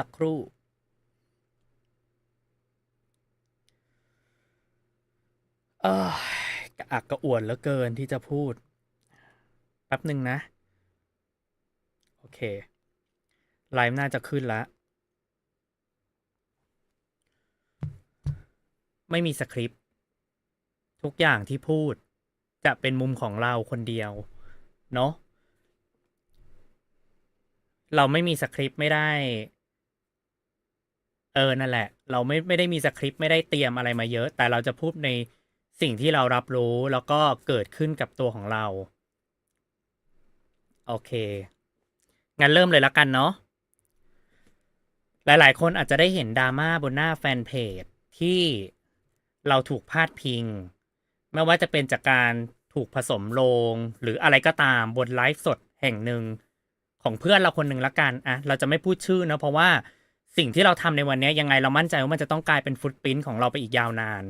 สักครู่ เออกระอักกระอ่วนเหลือเกินที่จะพูด แป๊บหนึ่งนะ โอเค ไลฟ์น่าจะขึ้นแล้ว ไม่มีสคริปต์ ทุกอย่างที่พูดจะเป็นมุมของเราคนเดียว เนาะเราไม่มีสคริปต์ไม่ได้ ออนั่นแหละ เราไม่ไม่ได้มีสคริปต์ไม่ได้เตรียมอะไรมาเยอะ แต่เราจะพูดในสิ่งที่เรารับรู้แล้วก็เกิดขึ้นกับตัวของเรา โอเค งั้นเริ่มเลยแล้วกันเนาะหลาย ๆ คนอาจจะได้เห็นดราม่าบนหน้าแฟนเพจที่เราถูกพาดพิง ไม่ว่าจะเป็นจากการถูกผสมโลง หรืออะไรก็ตามบนไลฟ์สดแห่งหนึ่งของเพื่อนเราคนหนึ่งละกัน อะ เราจะไม่พูดชื่อนะเพราะว่า สิ่งที่เราทำในวันนี้ยังไงเรามั่นใจว่ามันจะต้องกลายเป็นฟุตปรินของเราไปอีกยาวนาน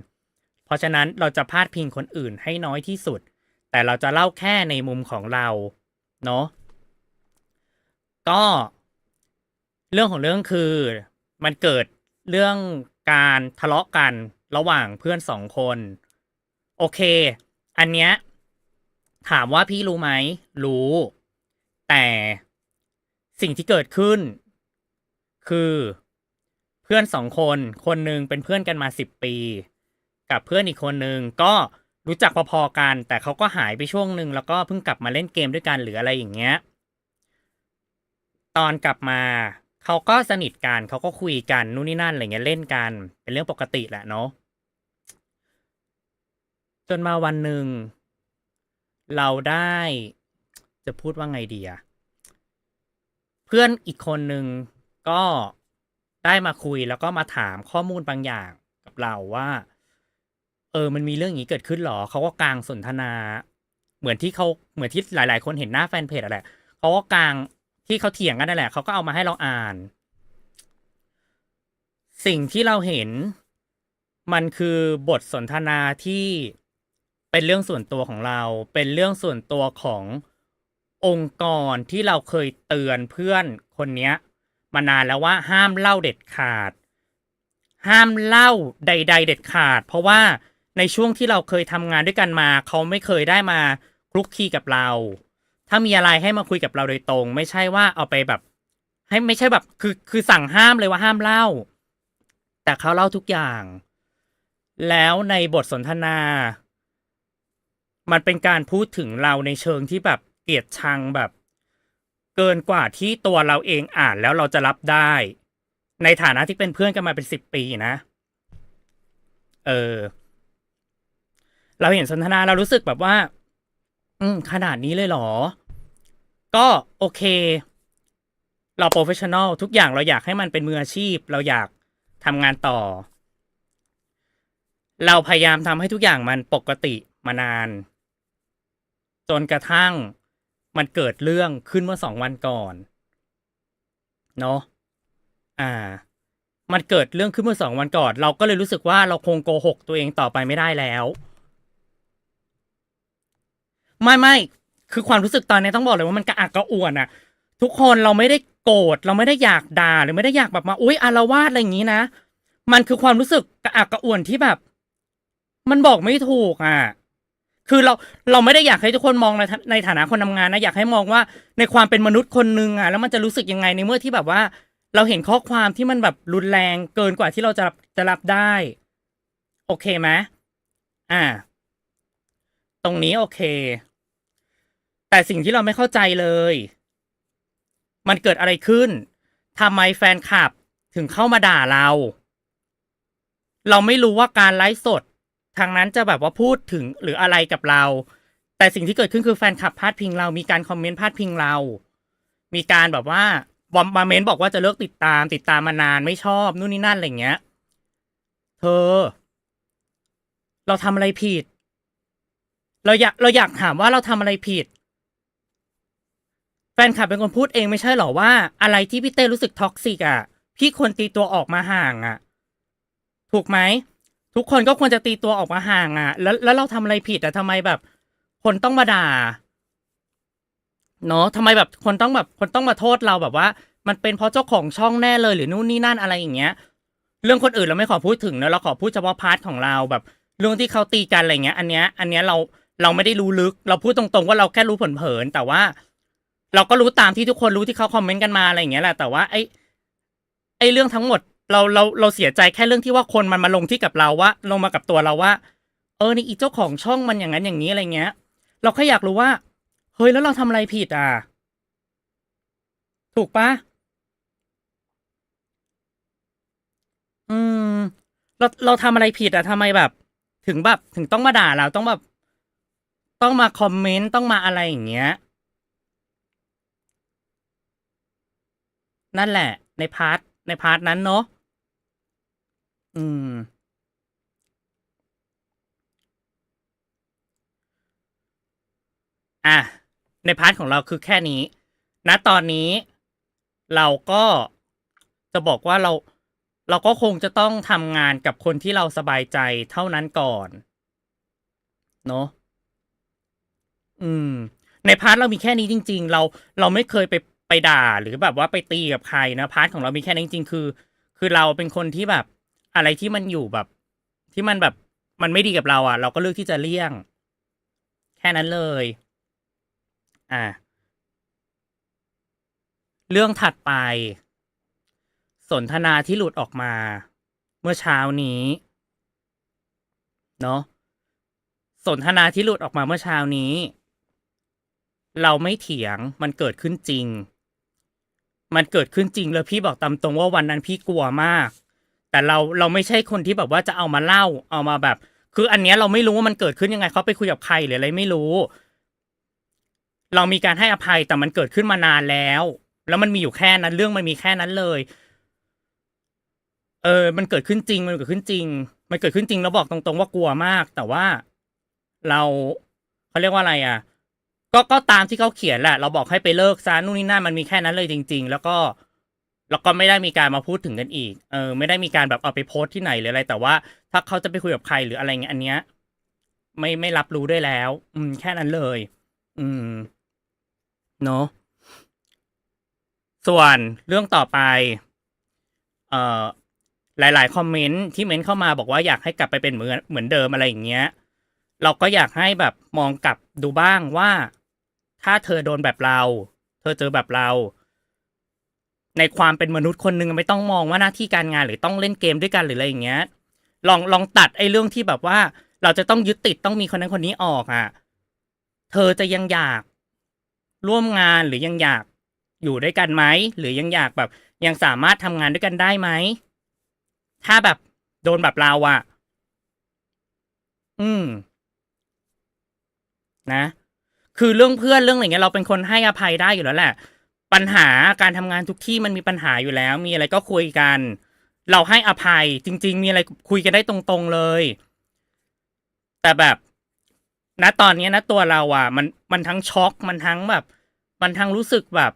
เพราะฉะนั้นเราจะพาดพิงคนอื่นให้น้อยที่สุด แต่เราจะเล่าแค่ในมุมของเราเนาะก็เรื่องของเรื่องคือมันเกิดเรื่องการทะเลาะกันระหว่างเพื่อนสองคน โอเค อันเนี้ยถามว่าพี่รู้ไหม รู้ แต่สิ่งที่เกิดขึ้น คือเพื่อนสองคนคนหนึ่งเป็นเพื่อนกันมาสิบปี กับเพื่อนอีกคนหนึ่งก็รู้จักพอๆกัน แต่เขาก็หายไปช่วงหนึ่งแล้วก็เพิ่งกลับมาเล่นเกมด้วยกันหรืออะไรอย่างเงี้ยตอนกลับมาเขาก็สนิทกันเขาก็คุยกันนู่นนี่นั่นอะไรเงี้ยเล่นกัน เป็นเรื่องปกติแหละเนาะจนมาวันหนึ่ง เราได้จะพูดว่าไงดีอะเพื่อนอีกคนหนึ่ง ก็ได้มาคุยแล้วก็มาถามข้อมูลบางอย่างกับเราว่า เออ มันมีเรื่องอย่างนี้เกิดขึ้นหรอเขาก็กลางสนทนา เหมือนที่เขาเหมือนที่หลาย ๆ คนเห็นหน้าแฟนเพจอะแหละเขาก็กลางที่เขาเถียงกันนั่นแหละเขาก็เอามาให้เราอ่าน สิ่งที่เราเห็นมันคือบทสนทนาที่เป็นเรื่องส่วนตัวของเรา เป็นเรื่องส่วนตัวขององค์กรที่เราเคยเตือนเพื่อนคนเนี้ย มานานแล้วว่าห้ามเล่าเด็ดขาด ห้ามเล่าใด ๆ เด็ดขาด เพราะว่าในช่วงที่เราเคยทำงานด้วยกันมา เขาไม่เคยได้มาคลุกคลีกับเรา ถ้ามีอะไรให้มาคุยกับเราโดยตรง ไม่ใช่ว่าเอาไปแบบ ให้ไม่ใช่แบบคือคือสั่งห้ามเลยว่าห้ามเล่า แต่เขาเล่าทุกอย่าง แล้วในบทสนทนา มันเป็นการพูดถึงเราในเชิงที่แบบเกลียดชังแบบ เกินกว่าที่ตัวเราเองอ่านแล้วเราจะรับได้ ในฐานะที่เป็นเพื่อนกันมาเป็นสิบปีนะ เออ เราเห็นสนทนาเรารู้สึกแบบว่า อืม ขนาดนี้เลยเหรอ ก็โอเค เราโปรเฟชชั่นอลทุกอย่างเราอยากให้มันเป็นมืออาชีพ เราอยากทำงานต่อ เราพยายามทำให้ทุกอย่างมันปกติมานาน จนกระทั่ง มันเกิดเรื่องขึ้นเมื่อสองวันก่อน เนาะอ่า มันเกิดเรื่องขึ้นเมื่อสองวันก่อน เราก็เลยรู้สึกว่าเราคงโกหกตัวเองต่อไปไม่ได้แล้ว ไม่ไม่คือความรู้สึกตอนนี้ต้องบอกเลยว่ามันกระอักกระอ่วนอะทุกคนเราไม่ได้โกรธเราไม่ได้อยากด่าหรือไม่ได้อยากแบบมาอุ้ยอารวาสอะไรอย่างนี้นะ มันคือความรู้สึกกระอักกระอ่วนที่แบบ มันบอกไม่ถูกอะ คือเราเราไม่ได้อยากให้ทุกคนมองในในฐานะคนทำงานนะอยากให้มองว่าในความเป็นมนุษย์คนหนึ่งอะแล้วมันจะรู้สึกยังไงในเมื่อที่แบบว่า เราเห็นข้อความที่มันแบบรุนแรงเกินกว่าที่เราจะรับจะรับได้ โอเคไหมอ่า ตรงนี้โอเค แต่สิ่งที่เราไม่เข้าใจเลย มันเกิดอะไรขึ้นทำไมแฟนคลับถึงเข้ามาด่าเรา เราไม่รู้ว่าการไลฟ์สด ทางนั้นจะแบบว่าพูดถึงหรืออะไรกับเรา แต่สิ่งที่เกิดขึ้นคือแฟนคลับพาดพิงเรา มีการคอมเมนต์พาดพิงเรา มีการแบบว่าบอมมาเมนต์บอกว่าจะเลิกติดตาม ติดตามมานานไม่ชอบนู่นนี่นั่นอะไรเงี้ย เธอ เราทำอะไรผิด เราอยากเราอยากถามว่าเราทำอะไรผิด แฟนคลับเป็นคนพูดเองไม่ใช่หรอว่า อะไรที่พี่เต้รู้สึกท็อกซิกอะ พี่ควรตีตัวออกมาห่างอะ ถูกไหม ทุกคนก็ควรจะตีตัวออกมาห่างอะ แล้วแล้วเราทำอะไรผิดอะทำไมแบบ คนต้องมาด่า เนาะทำไมแบบคนต้องแบบ คนต้องมาโทษเราแบบว่า มันเป็นเพราะเจ้าของช่องแน่เลยหรือนู่นนี่นั่นอะไรอย่างเงี้ย เรื่องคนอื่นเราไม่ขอพูดถึงนะเราขอพูดเฉพาะพาร์ทของเราแบบ เรื่องที่เขาตีกันอะไรเงี้ย อันเนี้ย อันเนี้ยเราเราไม่ได้รู้ลึก เราพูดตรงๆว่าเราแค่รู้เผินๆแต่ว่า เราก็รู้ตามที่ทุกคนรู้ที่เขาคอมเมนต์กันมาอะไรอย่างเงี้ยแหละแต่ว่าไอ้ไอ้เรื่องทั้งหมด เราเราเราเสียใจแค่เรื่องที่ว่าคนมันมาลงที่กับเราว่าลงมากับตัวเราว่า เออนี่อีเจ้าของช่องมันอย่างนั้นอย่างนี้อะไรเงี้ย เราแค่อยากรู้ว่า เฮ้ยแล้วเราทำอะไรผิดอะ ถูกปะอืม เราเราทำอะไรผิดอะทำไมแบบ ถึงแบบถึงต้องมาด่าเราต้องแบบ ต้องมาคอมเมนต์ต้องมาอะไรอย่างเงี้ย นั่นแหละ ในพาร์ทในพาร์ทนั้นเนาะ อืม อะ ในพาร์ทของเราคือแค่นี้ ณ ตอนนี้ เราก็จะบอกว่าเรา เราก็คงจะต้องทำงานกับคนที่เราสบายใจเท่านั้นก่อน เนาะ อืม ในพาร์ทเรามีแค่นี้จริง ๆ เรา เราไม่เคยไป ไปด่า หรือแบบว่าไปตีกับใครนะ พาร์ทของเรามีแค่นี้จริงๆ คือ คือเราเป็นคนที่แบบ อะไรที่มันอยู่แบบ ที่มันแบบมันไม่ดีกับเราอะ เราก็เลือกที่จะเลี่ยง แค่นั้นเลย อ่า เรื่องถัดไป สนทนาที่หลุดออกมา เมื่อเช้านี้ เนาะสนทนาที่หลุดออกมาเมื่อเช้านี้ เราไม่เถียงมันเกิดขึ้นจริง มันเกิดขึ้นจริงแล้วพี่บอกตามตรงว่าวันนั้นพี่กลัวมาก แต่เราเราไม่ใช่คนที่แบบว่าจะเอามาเล่าเอามาแบบ คืออันเนี้ยเราไม่รู้ว่ามันเกิดขึ้นยังไงเขาไปคุยกับใครหรืออะไรไม่รู้ เรามีการให้อภัยแต่มันเกิดขึ้นมานานแล้ว แล้วมันมีอยู่แค่นั้นเรื่องมันมีแค่นั้นเลย เออ มันเกิดขึ้นจริง มันเกิดขึ้นจริง มันเกิดขึ้นจริงแล้วบอกตรงๆว่ากลัวมาก แต่ว่าเราเขาเรียกว่าอะไรอะก็ก็ตามที่เขาเขียนแหละ เราบอกให้ไปเลิกซะนู่นนี่นั่นมันมีแค่นั้นเลยจริง ๆ แล้วก็ แล้วก็ไม่ได้มีการมาพูดถึงกันอีก เออ ไม่ได้มีการแบบเอาไปโพสต์ที่ไหนหรืออะไร แต่ว่าถ้าเขาจะไปคุยกับใครหรืออะไรเงี้ยอันเนี้ย ไม่ไม่รับรู้ได้แล้ว อืม แค่นั้นเลย อืม เนาะส่วนเรื่องต่อไป เอ่อ หลาย ๆ คอมเมนต์ที่เม้นเข้ามาบอกว่าอยากให้กลับไปเป็นเหมือนเหมือนเดิมอะไรอย่างเงี้ย เราก็อยากให้แบบมองกลับดูบ้างว่า ถ้าเธอโดนแบบเรา เธอเจอแบบเรา ในความเป็นมนุษย์คนหนึ่งไม่ต้องมองว่าหน้าที่การงานหรือต้องเล่นเกมด้วยกันหรืออะไรอย่างเงี้ย ลองลองตัดไอ้เรื่องที่แบบว่า เราจะต้องยึดติดต้องมีคนนั้นคนนี้ออกอะ เธอจะยังอยากร่วมงานหรือยังอยากอยู่ด้วยกันไหมหรือยังอยากแบบ ยังสามารถทำงานด้วยกันได้ไหมถ้าแบบโดนแบบเราอะอืม นะ คือเรื่องเพื่อนเรื่องอะไรเงี้ยเราเป็นคนให้อภัยได้อยู่แล้วแหละ ปัญหาการทำงานทุกที่มันมีปัญหาอยู่แล้ว มีอะไรก็คุยกัน เราให้อภัยจริง ๆ มีอะไรคุยกันได้ตรงๆเลย แต่แบบณตอนนี้นะตัวเราอะ มันมันทั้งช็อกมันทั้งแบบ มันทั้งรู้สึกแบบ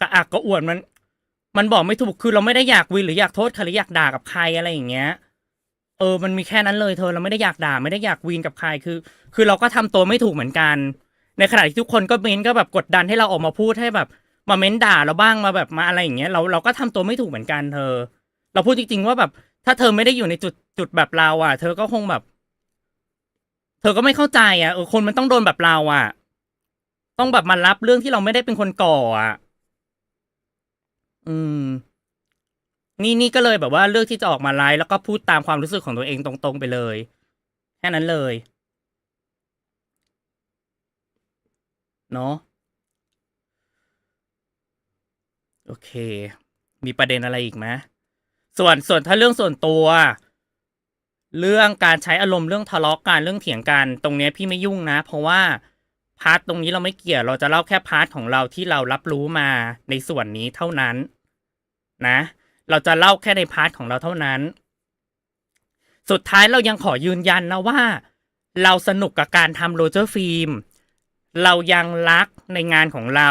กระอักกระอ่วนมัน มันบอกไม่ถูกคือเราไม่ได้อยากวินหรืออยากโทษใครหรืออยากด่ากับใครอะไรอย่างเงี้ยเออ มันมีแค่นั้นเลยเธอเราไม่ได้อยากด่าไม่ได้อยากวีนกับใครคือ คือเราก็ทำตัวไม่ถูกเหมือนกัน ในขณะที่ทุกคนก็เม้นก็แบบกดดันให้เราออกมาพูดให้แบบ มาเม้นด่าเราบ้างมาแบบมาอะไรอย่างเงี้ยเราเราก็ทำตัวไม่ถูกเหมือนกันเธอ เราพูดจริง ๆ ว่าแบบ ถ้าเธอไม่ได้อยู่ในจุดจุดแบบเราอะ เธอก็คงแบบ เธอก็ไม่เข้าใจอะเออคนมันต้องโดนแบบเราอะ ต้องแบบมารับเรื่องที่เราไม่ได้เป็นคนก่ออะ อืม นี่นี่ก็เลยแบบว่าเลือกที่จะออกมาไลฟ์แล้วก็พูดตามความรู้สึกของตัวเองตรง ๆ ไปเลย แค่นั้นเลย เนาะ โอเค มีประเด็นอะไรอีกไหมส่วนส่วนถ้าเรื่องส่วนตัว เรื่องการใช้อารมณ์เรื่องทะเลาะกันเรื่องเถียงกันตรงเนี้ยพี่ไม่ยุ่งนะ เพราะว่าพาร์ทตรงนี้เราไม่เกี่ยวเราจะเล่าแค่พาร์ทของเราที่เรารับรู้มาในส่วนนี้เท่านั้น นะ เราจะเล่าแค่ในพาร์ทของเราเท่านั้น สุดท้ายเรายังขอยืนยันนะว่า เราสนุกกับการทำโรเจอร์ฟิล์มเรายังรักในงานของเรา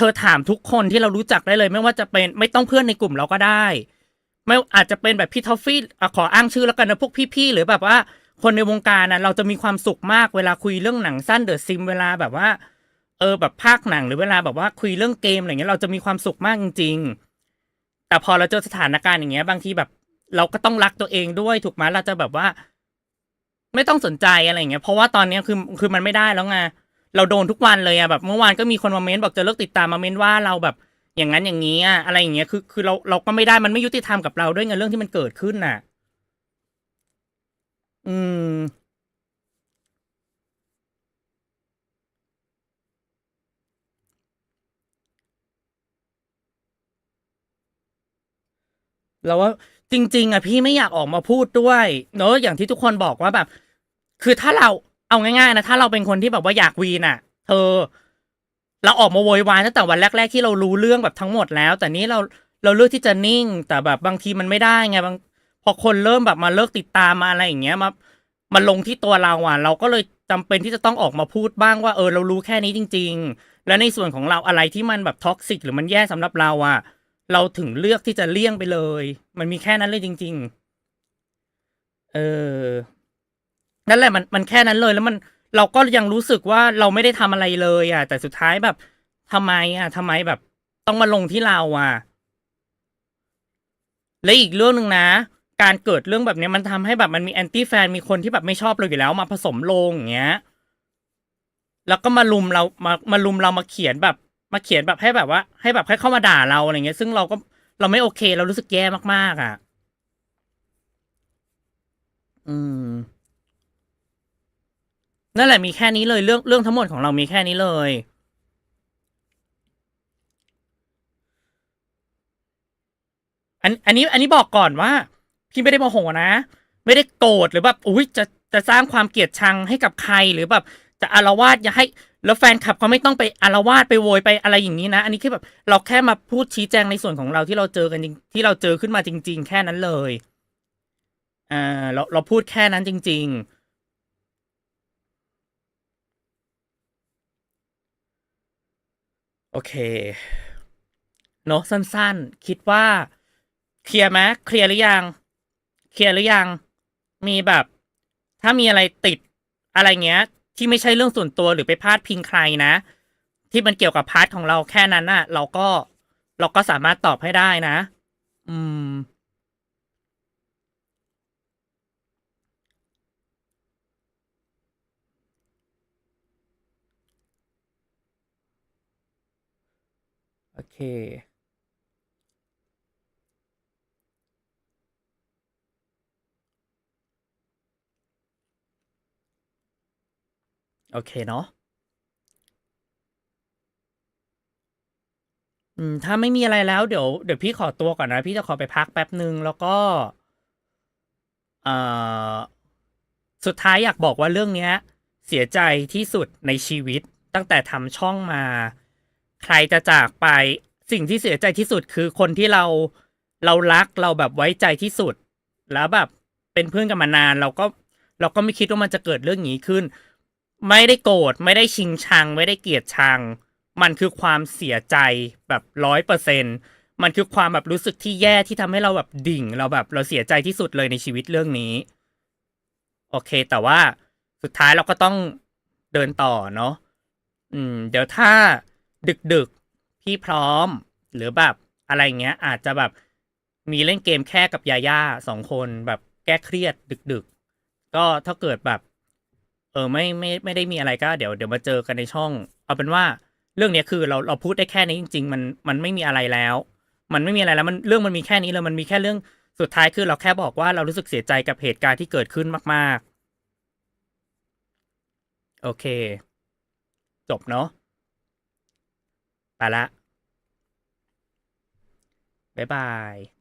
เธอถามทุกคนที่เรารู้จักได้เลย ไม่ว่าจะเป็นไม่ต้องเพื่อนในกลุ่มเราก็ได้ ไม่อาจจะเป็นแบบพี่ทอฟฟี่อะขออ้างชื่อแล้วกันนะพวกพี่ๆหรือแบบว่า คนในวงการนะเราจะมีความสุขมากเวลาคุยเรื่องหนังสั้นเดอะซิมเวลาแบบว่า เออแบบภาคหนังหรือเวลาแบบว่าคุยเรื่องเกมอะไรเงี้ยเราจะมีความสุขมากจริง ๆ แต่พอเราเจอสถานการณ์อย่างเงี้ย บางทีแบบ เราก็ต้องรักตัวเองด้วยถูกไหมเราจะแบบว่า ไม่ต้องสนใจอะไรเงี้ยเพราะว่าตอนเนี้ยคือคือมันไม่ได้แล้วไง เราโดนทุกวันเลยอะแบบ เมื่อวานก็มีคนมาเม้นบอกจะเลิกติดตามมาเม้นว่าเราแบบอย่างนั้นอย่างนี้อะอะไรอย่างเงี้ยคือคือเราเราก็ไม่ได้มันไม่ยุติธรรมกับเราด้วยไงเรื่องที่มันเกิดขึ้นน่ะ อืมแล้วว่าจริง ๆอะพี่ไม่อยากออกมาพูดด้วยเนอะอย่างที่ทุกคนบอกว่าแบบ คือถ้าเรา เอาง่ายๆนะถ้าเราเป็นคนที่แบบว่าอยากวีนอะ เธอ เราออกมาโวยวายตั้งแต่วันแรก ๆ ที่เรารู้เรื่องแบบทั้งหมดแล้ว แต่นี้เราเราเลือกที่จะนิ่ง แต่แบบบางทีมันไม่ได้ไงบางพอคนเริ่มแบบมาเลิกติดตามมาอะไรอย่างเงี้ยมามาลงที่ตัวเราอะ เราก็เลยจำเป็นที่จะต้องออกมาพูดบ้างว่าเออเรารู้แค่นี้จริง ๆ แล้วในส่วนของเราอะไรที่มันแบบท็อกซิกหรือมันแย่สำหรับเราอะ เราถึงเลือกที่จะเลี่ยงไปเลย มันมีแค่นั้นเลยจริง ๆ เออ นั่นแหละมันมันแค่นั้นเลยแล้วมันเราก็ยังรู้สึกว่าเราไม่ได้ทำอะไรเลยอะ แต่สุดท้ายแบบทำไมอะทำไมแบบ ต้องมาลงที่เราอะ และอีกเรื่องหนึ่งนะ การเกิดเรื่องแบบนี้มันทำให้แบบมันมีแอนตี้แฟนมีคนที่แบบไม่ชอบเราอยู่แล้ว มาผสมลงอย่างเงี้ย แล้วก็มาลุมเรามามาลุมเรามาเขียนแบบ มาเขียนแบบให้แบบว่า ให้แบบให้เข้ามาด่าเราอะไรเงี้ย ซึ่งเราก็เราไม่โอเค เรารู้สึกแย่มากๆอะ อืม นั่นแหละมีแค่นี้เลยเรื่องเรื่องทั้งหมดของเรามีแค่นี้เลยอันอันนี้อันนี้บอกก่อนว่า พี่ไม่ได้โมโหนะ ไม่ได้โกรธหรือแบบอุ้ยจะจะสร้างความเกลียดชังให้กับใครหรือแบบจะอารวาสอย่าให้แล้วแฟนคลับเขาไม่ต้องไปอารวาสไปโวยไปอะไรอย่างนี้นะ อันนี้แค่แบบเราแค่มาพูดชี้แจงในส่วนของเราที่เราเจอกันจริงที่เราเจอขึ้นมาจริง ๆ แค่นั้นเลยอ่าเราเราพูดแค่นั้นจริง ๆ โอ เคเนาะสั้นๆ คิดว่า เคลียร์ไหมเคลียร์หรือยัง เคลียร์หรือยัง มีแบบ ถ้ามีอะไรติดอะไรเงี้ย ที่ไม่ใช่เรื่องส่วนตัวหรือไปพาดพิงใครนะ ที่มันเกี่ยวกับพาร์ทของเราแค่นั้นน่ะ เราก็เราก็สามารถตอบให้ได้นะ อืม โอเคโอเคเนาะอืม ถ้าไม่มีอะไรแล้วเดี๋ยวเดี๋ยวพี่ขอตัวก่อนนะ พี่จะขอไปพักแป๊บหนึ่งแล้วก็เอ่อสุดท้ายอยากบอกว่าเรื่องเนี้ย เสียใจที่สุดในชีวิตตั้งแต่ทำช่องมา ใครจะจากไป สิ่งที่เสียใจที่สุดคือคนที่เราเรารักเราแบบไว้ใจที่สุด แล้วแบบเป็นเพื่อนกันมานาน เราก็เราก็ไม่คิดว่ามันจะเกิดเรื่องนี้ขึ้น ไม่ได้โกรธไม่ได้ชิงชัง ไม่ได้เกลียดชัง มันคือความเสียใจแบบร้อยเปอร์เซ็นมันคือความแบบรู้สึกที่แย่ที่ทำให้เราแบบดิ่ง เราแบบเราเสียใจที่สุดเลยในชีวิตเรื่องนี้ โอเค แต่ว่าสุดท้ายเราก็ต้องเดินต่อเนาะอืม เดี๋ยวถ้าดึกดึก พี่พร้อม หรือแบบอะไรเงี้ย อาจจะแบบมีเล่นเกมแค่กับยาย่าสองคนแบบแก้เครียดดึกดึก ๆ ก็ถ้าเกิดแบบ เออไม่ไม่ไม่ได้มีอะไรก็เดี๋ยวเดี๋ยวมาเจอกันในช่อง เอาเป็นว่าเรื่องนี้คือเราเราพูดได้แค่นี้จริง ๆ มันมันไม่มีอะไรแล้ว มันไม่มีอะไรแล้วมันเรื่องมันมีแค่นี้เลยมันมีแค่เรื่องสุดท้ายคือเราแค่บอกว่าเรารู้สึกเสียใจกับเหตุการณ์ที่เกิดขึ้นมาก ๆ โอเค จบเนาะ ไปละ บ๊ายบาย